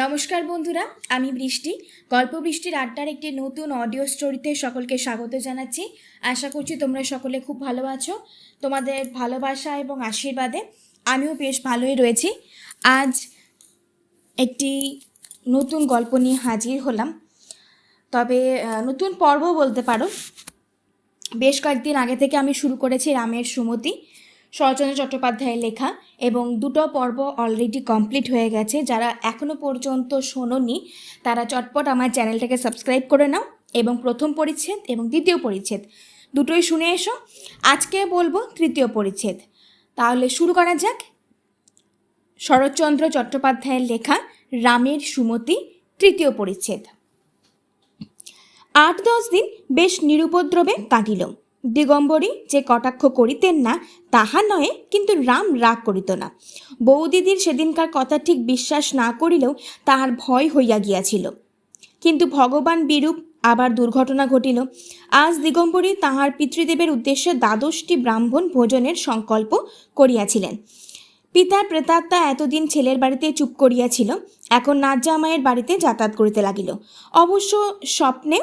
নমস্কার বন্ধুরা, আমি বৃষ্টি। গল্প বৃষ্টির আড্ডার একটি নতুন অডিও স্টোরিতে সকলকে স্বাগত জানাচ্ছি। আশা করছি তোমরা সকলে খুব ভালো আছো। তোমাদের ভালোবাসা এবং আশীর্বাদে আমিও বেশ ভালোই রয়েছি। আজ একটি নতুন গল্প নিয়ে হাজির হলাম। তবে নতুন পর্ব বলতে পারো। বেশ কয়েকদিন আগে থেকে আমি শুরু করেছি রামের সুমতি। শরৎচন্দ্র চট্টোপাধ্যায়ের লেখা এবং দুটো পর্ব অলরেডি কমপ্লিট হয়ে গেছে। যারা এখনও পর্যন্ত শোনোনি, তারা চটপট আমার চ্যানেলটাকে সাবস্ক্রাইব করে নাও এবং প্রথম পরিচ্ছেদ এবং দ্বিতীয় পরিচ্ছেদ দুটোই শুনে এসো। আজকে বলব তৃতীয় পরিচ্ছেদ। তাহলে শুরু করা যাক। শরৎচন্দ্র চট্টোপাধ্যায়ের লেখা রামের সুমতি, তৃতীয় পরিচ্ছেদ। আট দশ দিন বেশ নিরুপদ্রবে কাটিল। দিগম্বরী যে কটাক্ষ করিতেন না, তাহা নয় কিন্তু রাম রাগ করিত না। বৌদিদির সেদিনকার কথা ঠিক বিশ্বাস না করিলেও তাহার ভয় হইয়া গিয়াছিল। কিন্তু ভগবান বিরূপ আবার দুর্ঘটনা ঘটিল। আজ দিগম্বরী তাহার পিতৃদেবের উদ্দেশ্যে দ্বাদশটি ব্রাহ্মণ ভোজনের সংকল্প করিয়াছিলেন। পিতার প্রেতাত্মা এতদিন ছেলের বাড়িতে চুপ করিয়াছিল, এখন নাজ্জামায়ের বাড়িতে যাতায়াত করিতে লাগিল। অবশ্য স্বপ্নে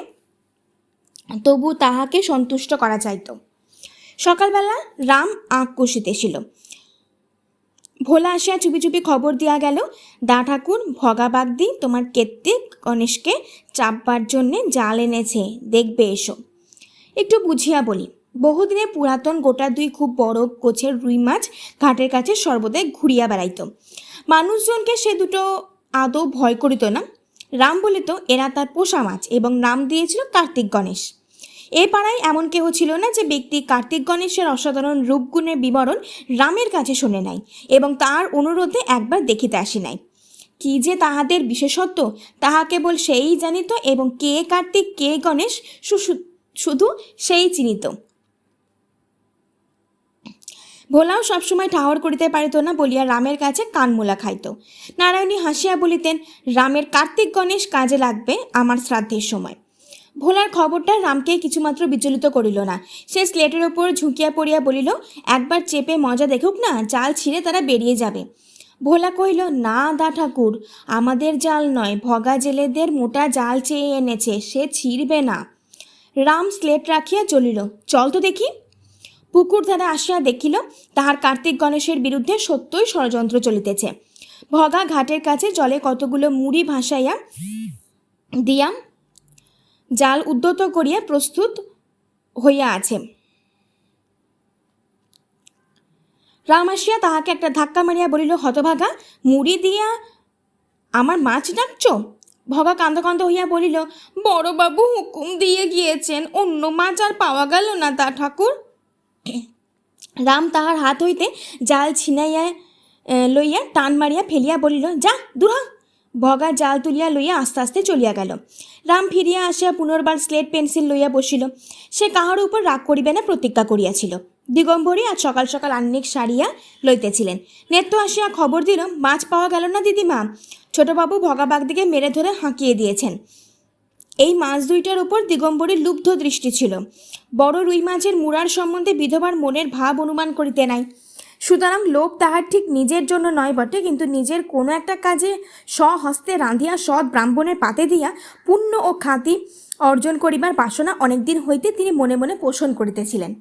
তবু তাহাকে সন্তুষ্ট করা যাইত। সকালবেলা রাম আঁক কষিতেছিল। ভোলা আসিয়া চুপি চুপি খবর দিয়া গেল, দা ঠাকুর ভগাবাগদি তোমার কেত্তে গণেশকে চাপবার জন্যে জাল এনেছে, দেখবে এসো। একটু বুঝিয়া বলি, বহুদিনে পুরাতন গোটা দুই খুব বড় গোছের রুই মাছ ঘাটের কাছে সর্বদাই ঘুরিয়া বেড়াইত। মানুষজনকে সে দুটো আদৌ ভয় করিত না। রাম বলিত, এরা তার পোষা মাছ এবং নাম দিয়েছিল কার্তিক গণেশ। এ পাড়ায় এমন কেহ ছিল না যে ব্যক্তি কার্তিক গণেশের অসাধারণ রূপগুণের বিবরণ রামের কাছে শোনে নাই এবং তার অনুরোধে একবার দেখিতে আসি নাই। কি যে তাহাদের বিশেষত্ব, তাহা কেবল সেই জানিত এবং কে কার্তিক, কে গণেশ শুধু সেই চিনিত। ভোলাও সবসময় ঠাহর করিতে পারিত না বলিয়া রামের কাছে কানমূলা খাইত। নারায়ণী হাসিয়া বলিতেন, রামের কার্তিক গণেশ কাজে লাগবে আমার শ্রাদ্ধের সময়। ভোলার খবরটা রামকে কিছুমাত্র বিচলিত করিল না। সে স্লেটের ওপর ঝুঁকিয়া পড়িয়া বলিল, একবার চেপে মজা দেখুক না, জাল ছিঁড়ে তারা বেরিয়ে যাবে। ভোলা কহিল, না দা ঠাকুর, আমাদের জাল নয়, ভগা জেলেদের মোটা জাল চেয়ে এনেছে, সে ছিঁড়বে না। রাম স্লেট রাখিয়া চলিল, চল তো দেখি। পুকুর ধারে আসিয়া দেখিল, তাহার কার্তিক গণেশের বিরুদ্ধে সত্যই ষড়যন্ত্র চলিতেছে। ভগা ঘাটের কাছে জলে কতগুলো মুড়ি ভাসাইয়া দিয়া জাল উদ্যত করিয়া প্রস্তুত হইয়া আছে রাম আসিয়া তাহাকে একটা ধাক্কা মারিয়া বলিল, হতভাগা, মুড়ি দিয়া আমার মাছ ডাকছ ভগা কান্দ কান্দ হইয়া বলিল বড়বাবু হুকুম দিয়ে গিয়েছেন, অন্য মাছ আর পাওয়া গেল না তা ঠাকুর রাম তাহার হাত হইতে জাল ছিনাইয়া লইয়া টান মারিয়া ফেলিয়া বলিল, যা দূর। ভগা জাল তুলিয়া লইয়া আস্তে আস্তে চলিয়া গেল। রাম ফিরিয়া আসিয়া পুনর্বার স্লেট পেন্সিল লইয়া বসিল। সে কাহার উপর রাগ করিবে না প্রতিজ্ঞা করিয়াছিল। দিগম্বরী আজ সকাল সকাল আন্নিক সারিয়া লইতেছিলেন। নেত্য আসিয়া খবর দিল, মাছ পাওয়া গেল না দিদিমা? ছোটবাবু ভগাবাগদিকে মেরে ধরে হাঁকিয়ে দিয়েছেন। এই মাছ দুইটার উপর দিগম্বরীর লুব্ধ দৃষ্টি ছিল। বড় রুই মাছের মুড়ার সম্বন্ধে বিধবার মনের ভাব অনুমান করিতে নাই। সুতরাং লোভ তাহার ঠিক নিজের জন্য নয় বটে, কিন্তু নিজের কোনো একটা কাজে স্বহস্তে রাঁধিয়া, সৎ ব্রাহ্মণের পাতে দিয়া পুণ্য ও খ্যাতি অর্জন করিবার বাসনা অনেকদিন হইতে তিনি মনে মনে পোষণ করিতেছিলেন।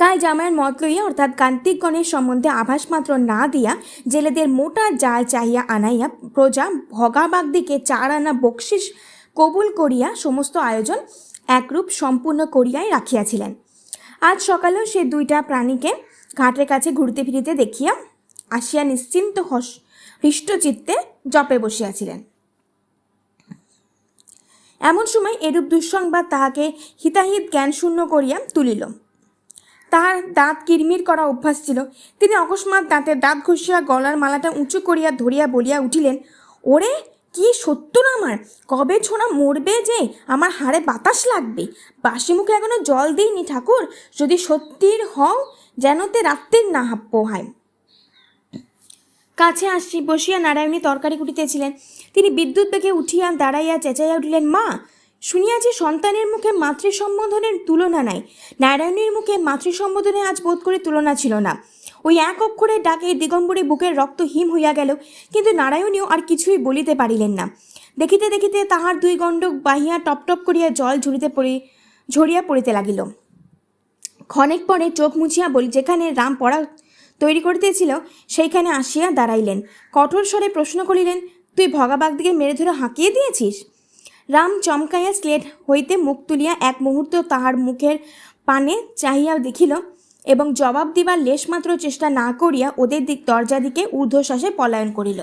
কাল জামাইয়ের মত লইয়া, অর্থাৎ কান্তিকগণের সম্বন্ধে আভাস মাত্র না দিয়া, জেলেদের মোটা জাল চাহিয়া আনাইয়া, প্রজা ভগাবাগদিকে চার আনা বকশিস কবুল করিয়া সমস্ত আয়োজন একরূপ সম্পূর্ণ করিয়াই রাখিয়াছিলেন। আজ সকালেও সে দুইটা প্রাণীকে ঘাটের কাছে ঘুরতে ফিরিতে দেখিয়া আসিয়া নিশ্চিন্ত হস হৃষ্টচিত্তে জপে বসিয়াছিলেন। এমন সময় এরূপ দুঃসংবাদ তাহাকে হিতাহিত জ্ঞান শূন্য করিয়া তুলিল। তাহার দাঁত কিরমির করা অভ্যাস ছিল। তিনি অকস্মাৎ দাঁতের দাঁত ঘষিয়া গলার মালাটা উঁচু করিয়া ধরিয়া বলিয়া উঠিলেন, ওরে কি সত্য না আমার? কবে ছোড়া মরবে যে? আমার হাড়ে বাতাস লাগবে। বাসি মুখে এখনও জল দিইনি ঠাকুর। যদি সত্যির হও, যেন তে রাত্রির না পোহায়। কাছে আসি, বসিয়া নারায়ণী তরকারি কুটিতেছিলেন। তিনি বিদ্যুৎ বেগে উঠিয়া দাঁড়াইয়া চেঁচাইয়া উঠিলেন, মা শুনিয়াছি সন্তানের মুখে মাতৃ সম্বোধনের তুলনা নাই। নারায়ণীর মুখে মাতৃ সম্বোধনে আজ বোধ করে তুলনা ছিল না। ওই এক অক্ষরে ডাকে দিগম্বরী বুকের রক্ত হিম হইয়া গেল, কিন্তু নারায়ণীও আর কিছুই বলিতে পারিলেন না। দেখিতে দেখিতে তাহার দুই গণ্ডক বাহিয়া টপটপ করিয়া জল ঝরিতে পড়ি, ঝরিয়া পড়িতে লাগিল। ক্ষণেক পরে চোখ মুছিয়া বলি, যেখানে রাম পড়া তৈরি করিতেছিল, সেইখানে আসিয়া দাঁড়াইলেন। কঠোর স্বরে প্রশ্ন করিলেন, তুই ভগাবাগদিকে মেরে ধরে হাঁকিয়ে দিয়েছিস? রাম চমকাইয়া স্লেট হইতে মুখ তুলিয়া এক মুহূর্ত তাহার মুখের পানে চাহিয়া দেখিল এবং জবাব দিবার লেশমাত্র চেষ্টা না করিয়া ওদের দিক দরজা দিকে ঊর্ধ্বশ্বাসে পলায়ন করিল।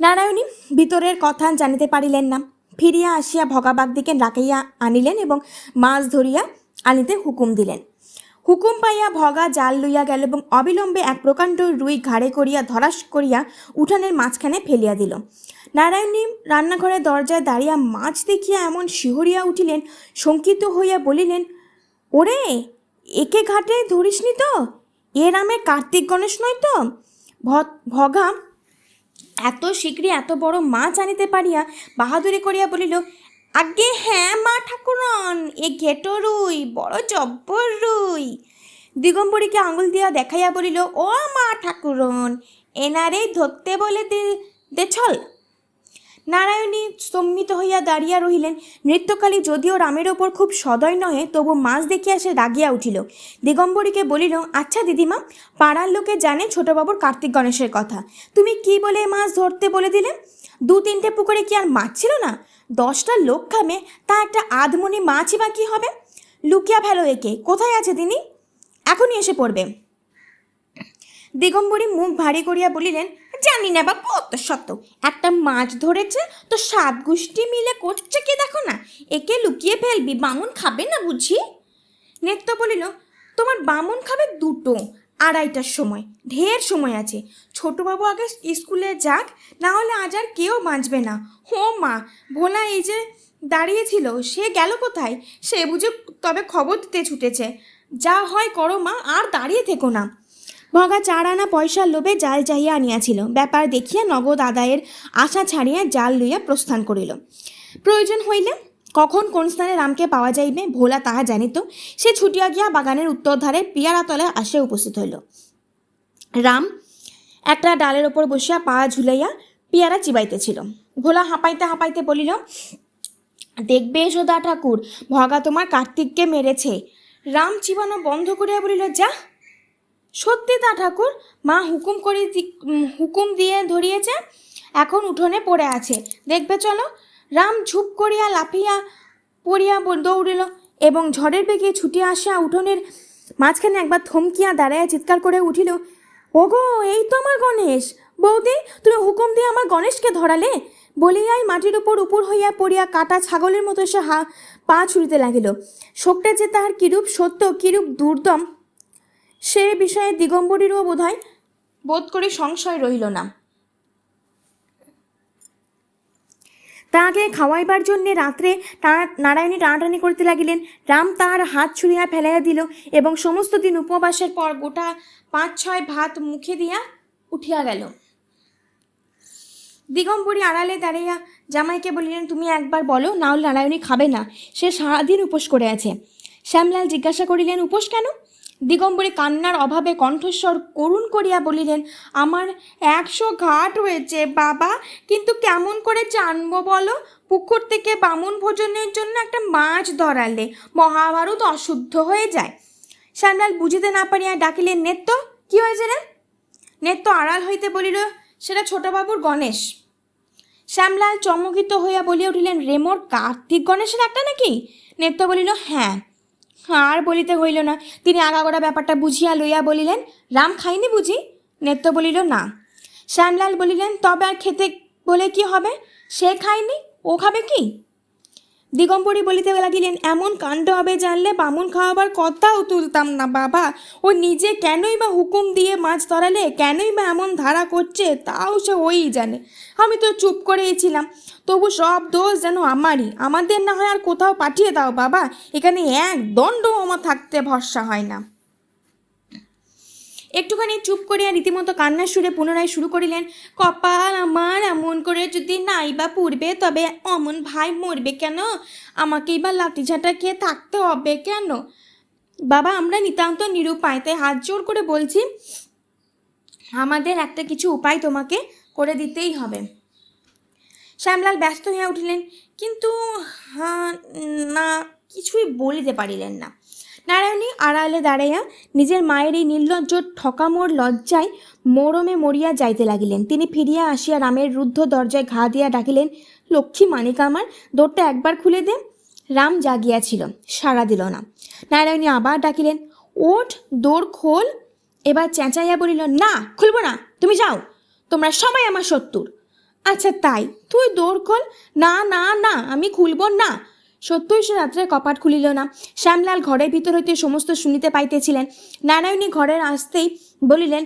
নারায়ণী ভিতরের কথা জানিতে পারিলেন না। ফিরিয়া আসিয়া ভগাবাগদিকে ডাকাইয়া আনিলেন এবং মাছ ধরিয়া আনিতে হুকুম দিলেন। হুকুম পাইয়া ভগা জাল লইয়া গেল এবং অবিলম্বে এক প্রকাণ্ড রুই ঘাড়ে করিয়া ধরাস করিয়া উঠানের মাঝখানে ফেলিয়া দিল। নারায়ণী রান্নাঘরের দরজায় দাঁড়িয়া মাছ দেখিয়া এমন শিহরিয়া উঠিলেন, শঙ্কিত হইয়া বলিলেন, ওরে একে ঘাটে ধরিসনি তো? এ রামের কার্তিক গণেশ নয় তো? ভগা এত শীঘ্রই এত বড় মাছ আনিতে পারিয়া বাহাদুরি করিয়া বলিল আগে হ্যাঁ মা ঠাকুরন, এ ঘেটো রুই, বড় জব্বর রুই। দিগম্বরীকে আঙুল দিয়া দেখাইয়া বলিল, ও মা ঠাকুরন, এনারে ধরতে বলে দে ছল নারায়ণী স্তম্ভিত হইয়া দাঁড়িয়া রহিলেন। নৃত্যকালী যদিও রামের ওপর খুব সদয় নহে, তবু মাছ দেখিয়া সে রাগিয়া উঠিল। দিগম্বরীকে বলিল আচ্ছা দিদিমা, পাড়ার লোকে জানে ছোটবাবুর কার্তিক গণেশের কথা। তুমি কি বলে মাছ ধরতে বলে দিলে? দু তিনটে পুকুরে কি আর মাছ ছিল না? দশটা লোক খামে, তা একটা আধমনি মাছই বা কি হবে? লুকিয়া ফেলো একে, কোথায় আছে তিনি? এখনই এসে পড়বে। দিগম্বরী মুখ ভারী করিয়া বলিলেন জানি না বা কত সত্য একটা মাছ ধরেছে, তো সাত গোষ্ঠী মিলে করছে কি দেখো না? একে লুকিয়ে ফেলবি, বামুন খাবে না বুঝি? নেত্য বলিল, তোমার বামুন খাবে দুটো, আড়াইটার সময়, ঢের সময় আছে। ছোটবাবু আগে স্কুলে যাক, না হলে আজ আর কেউ বাঁচবে না। হো মা, ভোলা এই যে দাঁড়িয়েছিল, সে গেল কোথায়? সে বুঝে তবে খবর দিতে ছুটেছে। যা হয় করো মা, আর দাঁড়িয়ে থেকো না। ভগা চার আনা পয়সার লোভে জাল চাহিয়া আনিয়াছিল। ব্যাপার দেখিয়া নগদ আদায়ের আশা ছাড়িয়া জাল লইয়া প্রস্থান করিল। প্রয়োজন হইলে কখন কোন স্থানে রামকে পাওয়া যাইবে, ভোলা তাহা জানিত। সে ছুটিয়া গিয়া বাগানের উত্তর ধারে পিয়ারা তলায় আসে উপস্থিত হইল। রাম একটা ডালের ওপর বসিয়া পা ঝুলাইয়া পিয়ারা চিবাইতেছিল। ভোলা হাঁপাইতে হাঁপাইতে বলিল, দেখবে এসো দা ঠাকুর, ভগা তোমার কার্তিককে মেরেছে। রাম চিবানো বন্ধ করিয়া বলিল, যা সত্যি তা ঠাকুর, মা হুকুম করে হুকুম দিয়ে ধরিয়েছে, এখন উঠোনে পড়ে আছে। দেখবে চলো, রাম ঝুপ করিয়া লাফিয়া পড়িয়া দৌড়িল এবং ঝড়ের বেগে ছুটিয়া আসিয়া উঠোনের মাঝখানে একবার থমকিয়া দাঁড়াইয়া চিৎকার করে উঠিল, ওগো, এই তো আমার গণেশ। বৌদি, তুমি হুকুম দিয়ে আমার গণেশকে ধরালে? বলিয়াই মাটির উপর উপর হইয়া পড়িয়া কাটা ছাগলের মতো সে হা, পা ছুড়িতে লাগিল। শোকটা যে তাহার কিরূপ সত্য, কিরূপ দুর্দম সে বিষয়ে দিগম্বরীরও বোধহয় বোধ করে সংশয় রহিল না। তাহাকে খাওয়াইবার জন্যে রাত্রে নারায়ণী টানাটানি করতে লাগিলেন। রাম তাহার হাত ছুঁড়িয়া ফেলাইয়া দিল এবং সমস্ত দিন উপবাসের পর গোটা পাঁচ ছয় ভাত মুখে দিয়া উঠিয়া গেল। দিগম্বরী আড়ালে দাঁড়াইয়া জামাইকে বলিলেন, তুমি একবার বলো নাহলে নারায়ণী খাবে না। সে সারাদিন উপোস করে আছে। শ্যামলাল জিজ্ঞাসা করিলেন, উপোস কেন? দিগম্বরী কান্নার অভাবে কণ্ঠস্বর করুণ করিয়া বলিলেন, আমার একশো ঘাট হয়েছে বাবা, কিন্তু কেমন করে জানব বলো? পুকুর থেকে বামুন ভোজনের জন্য একটা মাছ ধরালে মহাভারত অশুদ্ধ হয়ে যায় শ্যামলাল বুঝিতে না পারিয়া ডাকিলেন নেত্য কি হয়েছে রে নেত্য আড়াল হইতে বলিল, সেটা ছোটবাবুর গণেশ শ্যামলাল চমকিত হইয়া বলিয়া উঠিলেন, রেমোর কার্তিক গণেশের একটা নাকি নেত্য বলিল হ্যাঁ আর বলিতে হইল না। তিনি আগাগোড়া ব্যাপারটা বুঝিয়া লইয়া বলিলেন, রাম খাইনি বুঝি? নেত্য বলিল, না। শ্যামলাল বলিলেন, তবে আর খেতে বলে কি হবে? সে খায়নি? ও খাবে কি? দিগম্বরী বলিতে লাগিলেন, এমন কাণ্ড হবে জানলে বামুন খাওয়াবার কথাও তুলতাম না বাবা। ও নিজে কেনই বা হুকুম দিয়ে মাছ ধরালে, কেনই বা এমন ধারা করছে, তাও সে ওই জানে। আমি তো চুপ করেই ছিলাম। তবু সব দোষ যেন আমারই। আমাদের না হয় আর কোথাও পাঠিয়ে দাও বাবা। এখানে এক দণ্ড আমার থাকতে ভরসা হয় না। একটুখানি চুপ করিয়া রীতিমতো কান্নার সুরে পুনরায় শুরু করিলেন, কপাল আমার এমন করে যদি নাই বা পূর্বে তবে অমন ভাই মরবে কেন? আমাকেই বা লাঠিঝাঁটা খেয়ে থাকতে হবে কেন? বাবা, আমরা নিতান্ত নিরুপায়, তাই হাত জোর করে বলছি, আমাদের একটা কিছু উপায় তোমাকে করে দিতেই হবে শ্যামলাল ব্যস্ত হইয়া উঠিলেন, কিন্তু হ্যাঁ না, কিছুই বলিতে পারিলেন না। নারায়ণী আড়ালে দাঁড়াইয়া নিজের মায়ের এই নির্লজ্জ ঠকামোর লজ্জায় মরমে মরিয়া যাইতে লাগিলেন। তিনি ফিরিয়া আসিয়া রামের রুদ্ধ দরজায় ঘা দিয়া ডাকিলেন, লক্ষ্মী মানিক আমার দৌড়টা একবার খুলে দে। রাম জাগিয়াছিল, সাড়া দিল না। নারায়ণী আবার ডাকিলেন, ওঠ দৌড় খোল। এবার চেঁচাইয়া বলিল, না, খুলবো না, তুমি যাও, তোমরা সবাই আমার শত্রুর। আচ্ছা তাই, তুই দৌড় খোল? না না না, আমি খুলব না। সত্যই সে রাত্রে কপাট খুলিল না। শ্যামলাল ঘরের ভিতর হইতে সমস্ত শুনিতে পাইতেছিলেন। নারায়ণী ঘরের আসতেই বলিলেন,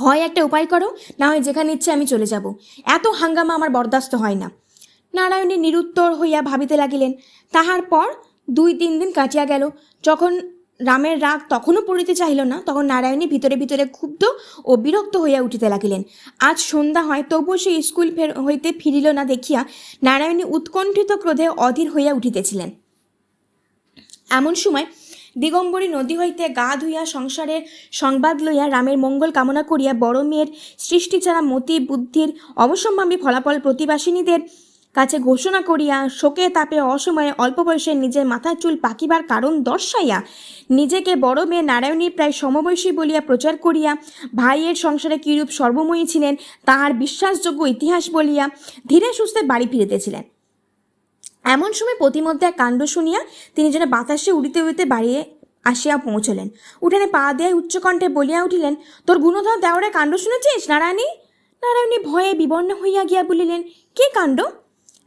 হয় একটা উপায় করো, না হয় যেখানে ইচ্ছে আমি চলে যাব। এত হাঙ্গামা আমার বরদাস্ত হয় না। নারায়ণী নিরুত্তর হইয়া ভাবিতে লাগিলেন, তাহার পর দুই তিন দিন কাটিয়া গেল। যখন রামের রাগ তখনও পড়িতে চাহিল না, তখন নারায়ণী ভিতরে ভিতরে ক্ষুব্ধ ও বিরক্ত হইয়া উঠিতে লাগিলেন। আজ সন্ধ্যা হয়, তবুও সে স্কুল ফের হইতে ফিরিল না দেখিয়া নারায়ণী উৎকণ্ঠিত ক্রোধে অধীর হইয়া উঠিতেছিলেন। এমন সময় দিগম্বরী নদী হইতে গা ধুইয়া সংসারের সংবাদ লইয়া রামের মঙ্গল কামনা করিয়া বড় মেয়ের সৃষ্টি ছাড়া মতি, বুদ্ধির অবসম্ভাবী ফলাফল প্রতিবাসিনীদের কাছে ঘোষণা করিয়া শোকে তাপে অসময়ে অল্প বয়সে নিজের মাথার চুল পাকিবার কারণ দর্শাইয়া নিজেকে বড় মেয়ে নারায়ণী প্রায় সমবয়সী বলিয়া প্রচার করিয়া ভাইয়ের সংসারে কিরূপ সর্বময়ী ছিলেন, তাহার বিশ্বাসযোগ্য ইতিহাস বলিয়া ধীরে সুস্থে বাড়ি ফিরিতেছিলেন। এমন সময় প্রতিমধ্যে এক কাণ্ড শুনিয়া তিনি যেন বাতাসে উড়িতে উড়িতে বাড়িয়ে আসিয়া পৌঁছলেন। উঠানে পা দিয়ে উচ্চকণ্ঠে বলিয়া উঠিলেন, তোর গুণধর দেওয়ারে কাণ্ড শুনেছিস নারায়ণী? নারায়ণী ভয়ে বিবর্ণ হইয়া গিয়া বলিলেন, কে কাণ্ড?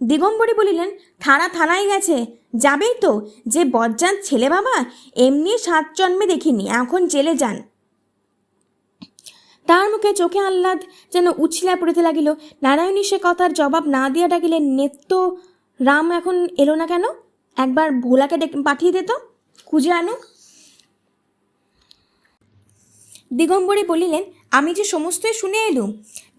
দিগম্বরী বলিলেন, থানা থানায় গেছে। যাবেই তো। যে বজ্জাত ছেলে বাবা, এমনি সাত জন্মে দেখিনি। এখন জেলে যান। তার মুখে চোখে আহ্লাদ যেন উছলা পড়িতে লাগিল। নারায়ণী সে কথার জবাব না দিয়া ডাকিলেন, নেত্য, রাম এখন এলো না কেন? একবার ভোলাকে পাঠিয়ে দে তো, খুঁজে আনুক দিগম্বরী বলিলেন আমি যে সমস্তই শুনে এলুম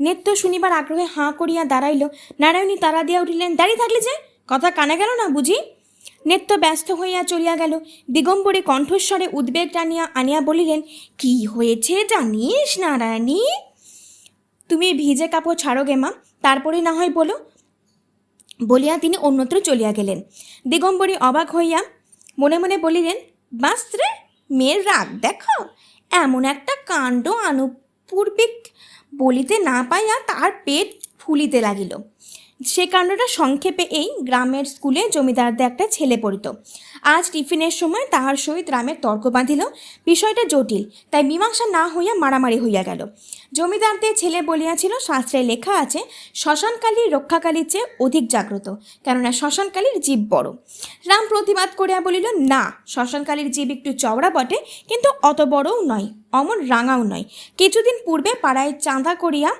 নেত্য শুনিবার আগ্রহে হাঁ করিয়া দাঁড়াইল। নারায়ণী তারা দিয়া উঠিলেন, দাঁড়িয়ে থাকলে যে? কথা কানে গেল না বুঝি? নেত্য ব্যস্ত হইয়া চলিয়া গেল। দিগম্বরী কণ্ঠস্বরে উদ্বেগ টানিয়া আনিয়া বলিলেন, কি হয়েছে জানিস নারায়ণী? তুমি ভিজে কাপড় ছাড়ো গে মা, তারপরে না হয় বলো। বলিয়া তিনি অন্যত্র চলিয়া গেলেন। দিগম্বরী অবাক হইয়া মনে মনে বলিলেন বাস্ত্রে মেয়ের রাগ দেখো, এমন একটা কাণ্ড আনুপূর্বিক বলিতে না পাইয়া তার পেট ফুলিতে লাগিল। সে কাণ্ডটা সংক্ষেপে এই গ্রামের স্কুলে জমিদারদের একটা ছেলে পড়িত। আজ টিফিনের সময় তাহার সহিত রামের তর্ক বাঁধিল। বিষয়টা জটিল, তাই মীমাংসা না হইয়া মারামারি হইয়া গেল। জমিদারদের ছেলে বলিয়াছিল, শাস্ত্রে লেখা আছে শ্মশানকালীর রক্ষাকালীর চেয়ে অধিক জাগ্রত, কেননা শ্মশানকালীর জীব বড়। রাম প্রতিবাদ করিয়া বলিল, না, শ্মশানকালীর জীব একটু চওড়া বটে, কিন্তু অত বড়ও নয়, অমন রাঙাও নয়। কিছুদিন পূর্বে পাড়ায় চাঁদা করিয়া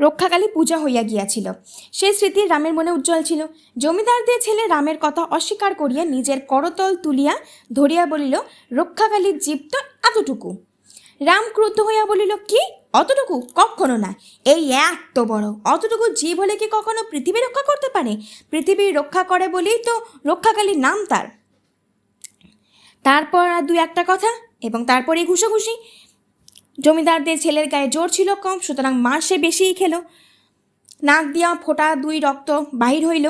রক্ষাকালী পূজা হইয়া গিয়াছিল। সেই স্মৃতি রামের মনে উজ্জ্বল ছিল। জমিদারদের ছেলে রামের কথা অস্বীকার করিয়া নিজের করতল তুলিয়া ধরিয়া বলিল রক্ষাকালীর জীব তো এতটুকু। রাম ক্রুদ্ধ হইয়া বলিল, কি? অতটুকু? কখনো না। এই এত বড়। অতটুকু জীব হলে কি কখনো পৃথিবী রক্ষা করতে পারে? পৃথিবী রক্ষা করে বলেই তো রক্ষাকালীর নাম তার। তারপর আর দুই একটা কথা এবং তারপরে ঘুষোঘুষি। জমিদারদের ছেলের গায়ে জোর ছিল কম, সুতরাং মার সে বেশিই খেল। নাক দিয়া ফোটা দুই রক্ত বাহির হইল।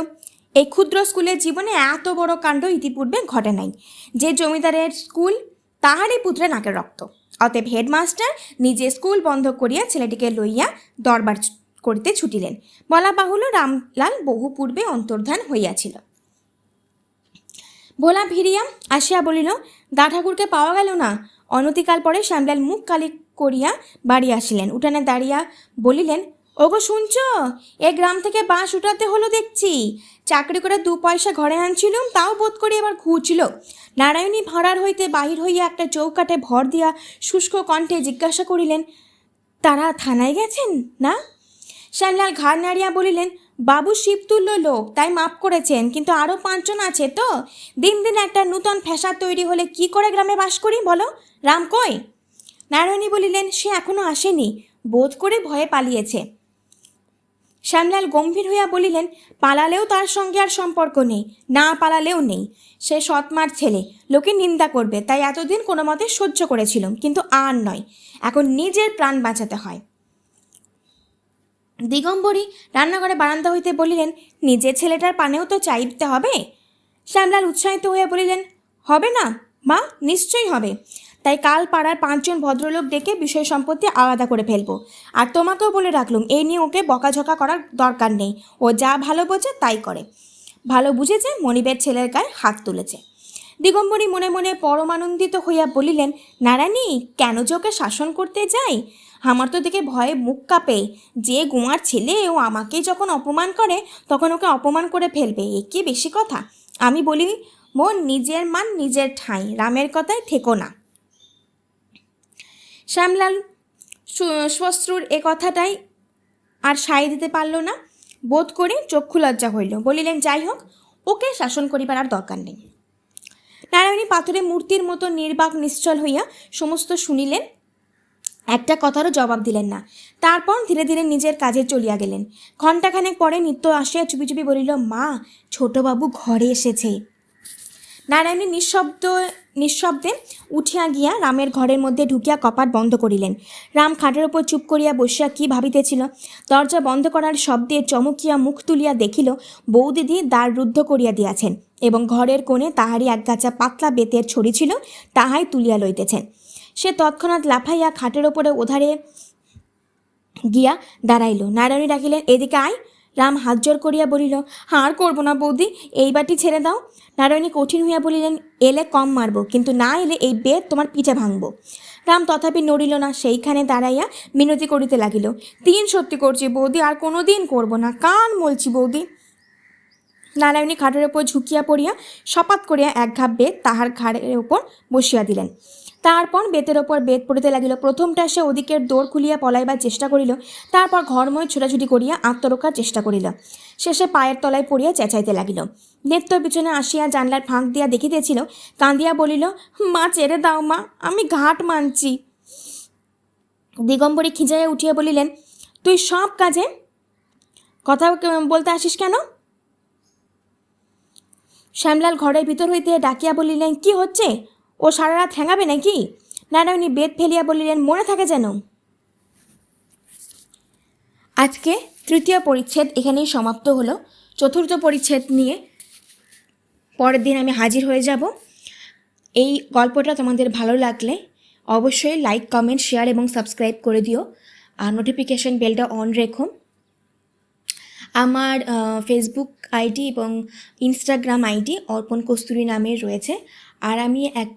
এই ক্ষুদ্র স্কুলের জীবনে এত বড় কাণ্ড ইতিপূর্বে ঘটে নাই। যে জমিদারের স্কুল, তাহারই পুত্রে নাকের রক্ত। অতএব হেডমাস্টার নিজে স্কুল বন্ধ করিয়া ছেলেটিকে লইয়া দরবার করিতে ছুটিলেন। বলা বাহুল্য রামলাল বহু পূর্বে অন্তর্ধান হইয়াছিল। ভোলা ভিড়িয়া আসিয়া বলিল দা ঠাকুরকে পাওয়া গেল না? অনতিকাল পরে শ্যামলাল মুখ কালি করিয়া বাড়ি আসিলেন। উঠানে দাঁড়িয়া বলিলেন, ওগো, শুনছ? এ গ্রাম থেকে বাঁশ উঠাতে হলো দেখছি। চাকরি করে দু পয়সা ঘরে আনছিলুম, তাও বোধ করি এবার খুঁজছিল নারায়ণী ভাড়ার হইতে বাহির হইয়া একটা চৌকাটে ভর দিয়া শুষ্ক কণ্ঠে জিজ্ঞাসা করিলেন, তারা থানায় গেছেন না? শ্যামলাল ঘাড় নাড়িয়া বলিলেন, বাবু শিবতুল্য লোক, তাই মাপ করেছেন, কিন্তু আরও পাঁচজন আছে তো। দিন দিন একটা নূতন ফ্যাসাদ তৈরি হলে কি করে গ্রামে বাস করি বলো? রাম কই? নারায়ণী বলিলেন, সে এখনও আসেনি, বোধ করে ভয়ে পালিয়েছে। শ্যামলাল গম্ভীর হইয়া বলিলেন, পালালেও তার সঙ্গে আর সম্পর্ক নেই, না পালালেও নেই। সে সৎমার ছেলে, লোকে নিন্দা করবে, তাই এতদিন কোনো মতে সহ্য করেছিলাম, কিন্তু আর নয়, এখন নিজের প্রাণ বাঁচাতে হয়। দিগম্বরী রান্নাঘরে বারান্দা হইতে বলিলেন, নিজের ছেলেটার পানেও তো চাইতে হবে? শ্যামলাল উৎসাহিত হয়ে বলিলেন, হবে না, মা, নিশ্চয়ই হবে। তাই কাল পাড়ার পাঁচজন ভদ্রলোক ডেকে বিষয় সম্পত্তি আলাদা করে ফেলব। আর তোমাকেও বলে রাখলুম এই নিয়ে ওকে বকাঝকা করার দরকার নেই। ও যা ভালো বোঝে তাই করে। ভালো বুঝেছে, মনিবের ছেলের গায়ে হাত তুলেছে। দিগম্বরী মনে মনে পরমানন্দিত হইয়া বলিলেন, নারায়ণী, কেন যে ওকে শাসন করতে যাই? আমার তো দেখে ভয়ে মুখ কাঁপে। যে গুয়ার ছেলে ও আমাকেই যখন অপমান করে, তখন ওকে অপমান করে ফেলবে। এ কি বেশি কথা? আমি বলি মন নিজের মান নিজের ঠাঁই, রামের কথায় থেকো না। শ্যামলাল শ্বশ্রুর এ কথাটাই আর সায় দিতে পারল না। বোধ করে চক্ষু লজ্জা হইল। বলিলেন, যাই হোক, ওকে শাসন করিবার আর দরকার নেই। নারায়ণী পাথরে মূর্তির মতো নির্বাক নিশ্চল হইয়া সমস্ত শুনিলেন। একটা কথারও জবাব দিলেন না। তারপর ধীরে ধীরে নিজের কাজে চলিয়া গেলেন। ঘণ্টাখানেক পরে নিত্য আসিয়া চুপি চুপি বলিল, মা, ছোটবাবু ঘরে এসেছে। নারায়ণী নিঃশব্দ নিঃশব্দে উঠিয়া গিয়া রামের ঘরের মধ্যে ঢুকিয়া কপাট বন্ধ করিলেন। রাম খাটের ওপর চুপ করিয়া বসিয়া কি ভাবিতেছিল? দরজা বন্ধ করার শব্দে চমকিয়া মুখ তুলিয়া দেখিল বৌদিদি দ্বার রুদ্ধ করিয়া দিয়াছেন এবং ঘরের কোণে তাহারই একগাছা পাতলা বেতের ছড়ি ছিল, তাহাই তুলিয়া লইতেছেন। সে তৎক্ষণাৎ লাফাইয়া খাটের ওপরে ওধারে গিয়া দাঁড়াইল। নারায়ণী ডাকিলেন, এদিকে আয়। রাম হাত জোর করিয়া বলিল হার করব না বৌদি, এই বাটি ছেড়ে দাও। নারায়ণী কঠিন হইয়া বলিলেন, এলে কম মারব, কিন্তু না এলে এই বেদ তোমার পিঠে ভাঙব। রাম তথাপি নড়িল না, সেইখানে দাঁড়াইয়া মিনতি করিতে লাগিল, তিন সত্যি করছি বৌদি, আর কোনো দিন করব না, কান মলছি বৌদি। নারায়ণী খাটের ওপর ঝুঁকিয়া পড়িয়া সপাত করিয়া এক ঘাপ বেদ তাহার ঘাড়ের ওপর বসিয়া দিলেন। তারপর বেতের ওপর বেত পড়িতে লাগিল। প্রথমটা সে ওদিকের দৌড় খুলিয়া পলাইবার চেষ্টা করিল। তারপর ঘরময় ছোটাছুটি করিয়া আত্মরক্ষার চেষ্টা করিল। শেষে পায়ের তলায় পড়িয়া চেঁচাইতে লাগিল। নেত্য পিছনে আসিয়া জানলার ফাঁক দিয়া দেখিতেছিল কাঁদিয়া বলিল, মা, ছেড়ে দাও মা, আমি ঘাট মানছি। দিগম্বরী খিজাইয়া উঠিয়া বলিলেন, তুই সব কাজে কথা বলতে আসিস কেন? শ্যামলাল ঘরের ভিতর হইতে ডাকিয়া বলিলেন, কি হচ্ছে? ও সারা রাত হ্যাঙাবে নাকি? নারায়ণী বেদ ফেলিয়া বলিলেন, মনে থাকে যেন। আজকে তৃতীয় পরিচ্ছেদ এখানেই সমাপ্ত হলো। চতুর্থ পরিচ্ছেদ নিয়ে পরের দিন আমি হাজির হয়ে যাব। এই গল্পটা তোমাদের ভালো লাগলে অবশ্যই লাইক, কমেন্ট, শেয়ার এবং সাবস্ক্রাইব করে দিও। আর নোটিফিকেশন বেলটা অন রেখো। আমার ফেসবুক আইডি এবং ইনস্টাগ্রাম আইডি অর্পণ কস্তুরী নামে রয়েছে। আর আমি একটা